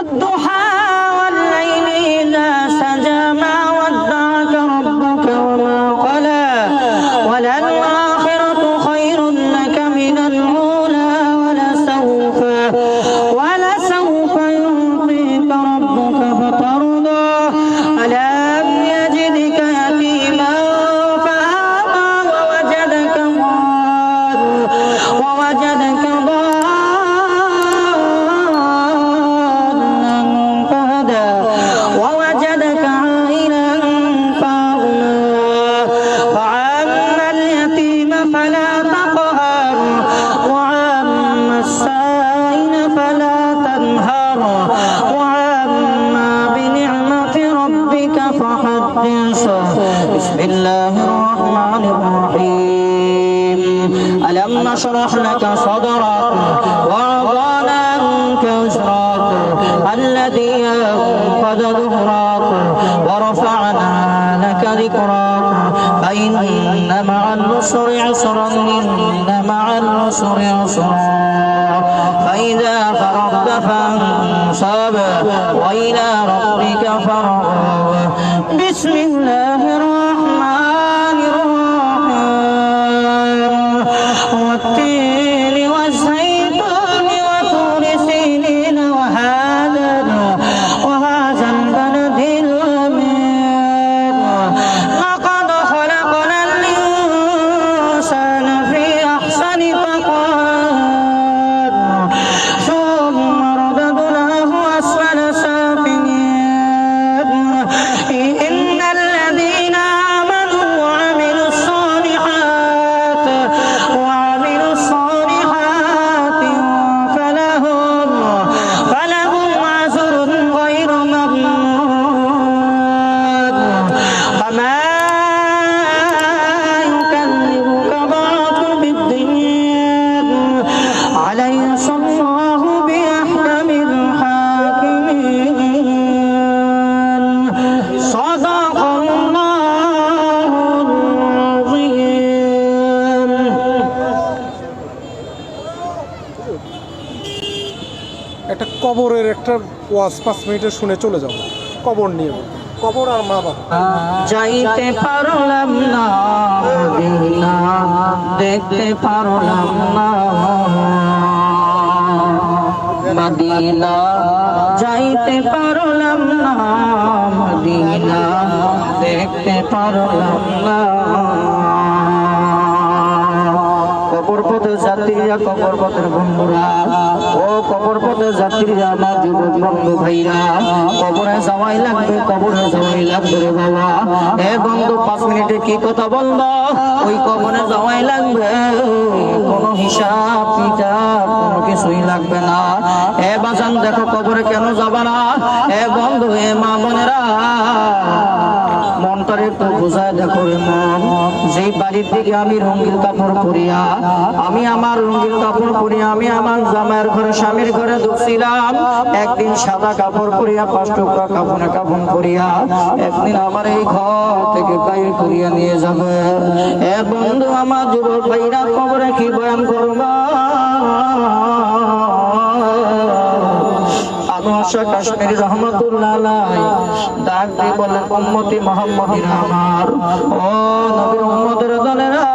الضحى والليل إذا سجى ما ودعك ربك وما قلى. وللآخرة خير لك من الأولى ولسوف ولسوف يعطيك نشرح لك صدرك ووضعنا عنك وزرك الذي أنقذ ظهرك ورفعنا لك ذكرك. فإن مع العسر عسرا إن مع العسر عسرا. فإذا فرغت فانصب وإلى ربك فارغب. بسم الله ওয়াজ পাঁচ মিনিটে শুনে চলে যাও কবর নিয়ে কবর আর মা বাবা। যাইতে পারলাম না, মদিনা, দেখতে পারলাম না। মদিনা, যাইতে পারলাম না, মদিনা, দেখতে পারলাম না। কবর পথে যাত্রীরা কবর পথের বন্ধুরা কবর পথে যাত্রীরা আমার যুবক বন্ধু ভাইরা। কবরে যাওয়াই লাগবে, কবরে যাওয়াই লাগবে রে বাবা। এ বন্ধু, পাঁচ মিনিটে কি কথা বলব? ওই কবরে যাওয়াই লাগবে। কোনো হিসাব কিতাব, কোনো কিছুই লাগবে না। এ বাজান, দেখো কবরে কেন যাবা না? এ বন্ধু, এ মা বোনেরা। মনটারে একটু বোঝায় দেখো রে মন। যেই বাড়ির দিকে আমি রঙিন কাপড় পরিয়া, আমি আমার রঙিন কাপড় পরিয়া, আমি আমার জামাইয়ের ঘরে, স্বামীর ঘরে ঢুকছিলাম, একদিন সাদা কাপড় পরিয়া, পাঁচ টুকরা কাপড় পরিয়া, একদিন আমার এই ঘর থেকে বাইরে করিয়া নিয়ে যাবে। এ বন্ধু, আমার যুবক ভাইরা কবরে কি বয়ান করবা? আনোয়াশা কাশ্মীর রহমতুল্লাহ। ডাক দিয়ে বলে, উম্মতি মোহাম্মদিন আমার। ও নবীর উম্মতের দলেরা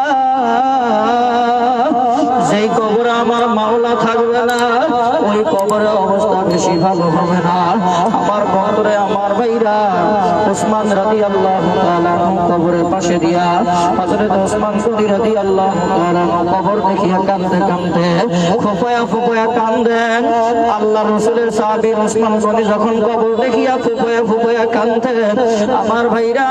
যেই কবরে আমার মাওলা থাকবে না, ওই কবরের অবস্থা বেশি ভালো হবে না। আমার বন্ধুরে আমার ভাইরা, উসমান রাদি আল্লাহ কবরের পাশে দিয়া হজরত ওসমান গনি রাদি আল্লাহ কবর দেখিয়া কান্দে কান্দে ফুফায়া ফুফায়া কান্দেন আল্লাহ রসুলের সাহাবী ওসমান গনি যখন কবর দেখিয়া ফুফায়া ফুফায়া কান্দেন আমার ভাইরা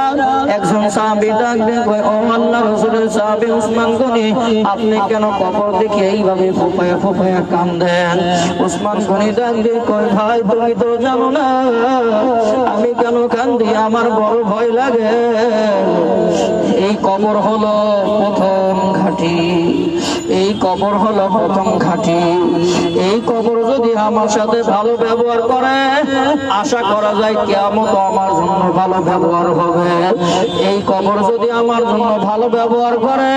একজন সাহাবী ডাক দেন কয়, ও আল্লাহ রসুলের সাহাবী ওসমান গনি আপনি কেন কবর দেখে এইভাবে ফুফায়া ফুফায়া কান্দেন ওসমান গনি ডাক দিয়ে কয় ভাই তুমি তো জানো না আমি কেন কান্দি আমার বড় ভয় লাগে। এই কবর হলো প্রথম ঘাটি। এই কবর হলো প্রথম ঘাটি। এই কবর যদি আমার সাথে ভালো ব্যবহার করে, আশা করা যায় কেমন আমার জন্য ভালো ব্যবহার হবে। এই কবর যদি আমার জন্য ভালো ব্যবহার করে,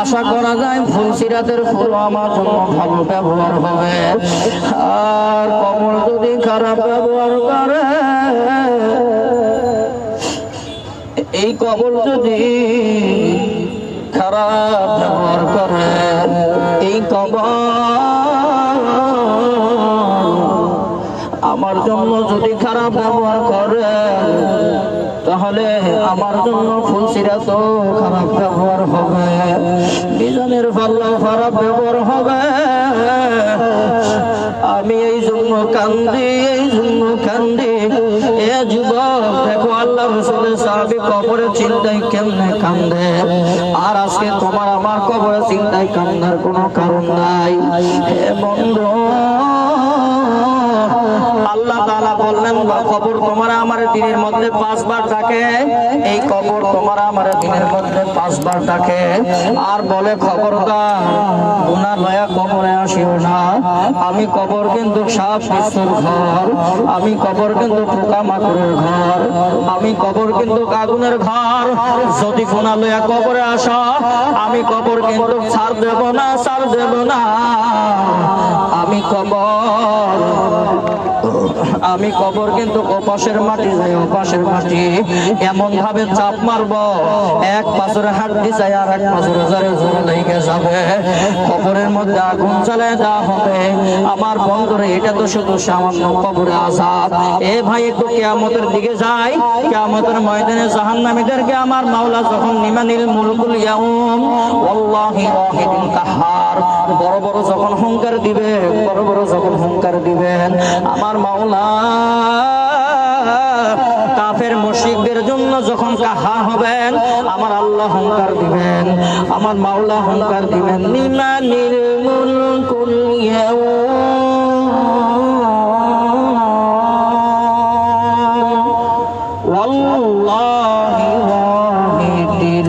আশা করা যায় ফুল সিরাতের ফুল আমার জন্য ভালো ব্যবহার হবে। আর কবর যদি খারাপ ব্যবহার করে, এই কবর যদি আমার জন্য যদি খারাপ ব্যবহার করে, তাহলে আমার জন্য ফুলসিরা তো খারাপ ব্যবহার হবে বিজনের ভালো খারাপ ব্যবহার হবে। আমি এই জন্য কান্দি, এই জন্য কান্দি। এ যুবক, দেখো আল্লাহ রসুলের সাহাবি কবরের চিন্তায় কেমনে কান্দে। আর আজকে তোমার আমার কবরের চিন্তায় কান্দার কোনো কারণ নাই। হে বন্ধু বা কবর তোমার আমার দিনের মধ্যে পাঁচবার ডাকে। এই কবর তোমার আমার দিনের মধ্যে পাঁচবার ডাকে। আর বলে, খবরদার, গুনা লয়া কবরে আসিও না। আমি কবর কিন্তু সাপ বিশ্বর ঘর। আমি কবর কিন্তু পোকা মাকড়ের ঘর। আমি কবর কিন্তু আগুনের ঘর। যদি গুনা লয়া কবরে আসা, আমি কবর কিন্তু ছাড় দেব না, ছাড় দেব না। আমি কবর আমি কবর কিন্তু ওপাশের মাটি যাই ওপাশের মাটি। এমন ভাবে চাপ মারব, এক পাশরে হাড্ডি যাই আর এক পাশরে জরে জোরে লেগে যাবে। কবরের মধ্যে আগুন জ্বালে দেওয়া হবে। আমার বন্ধুরে, এটা তো শুধু সামান্য কবরে আজাদ। এ ভাই, একটু কেয়ামতের দিকে যাই। কেয়ামতের ময়দানে জাহান্নামীদেরকে আমার মাওলা যখন নিমানিল মুলকুল ইয়াউম, ওয়াল্লাহি ওয়াহিদিন আর বড় বড় যখন হুঙ্কার দিবেন বড় বড় যখন হুঙ্কার দিবেন আমার মাওলা কাফের মুশরিকদের জন্য যখন কাহা হবেন, আমার আল্লাহ হুঙ্কার দিবেন, আমার মাওলা হুঙ্কার দিবেন। নীলা নির্মূল কুলিয়াও والله واحد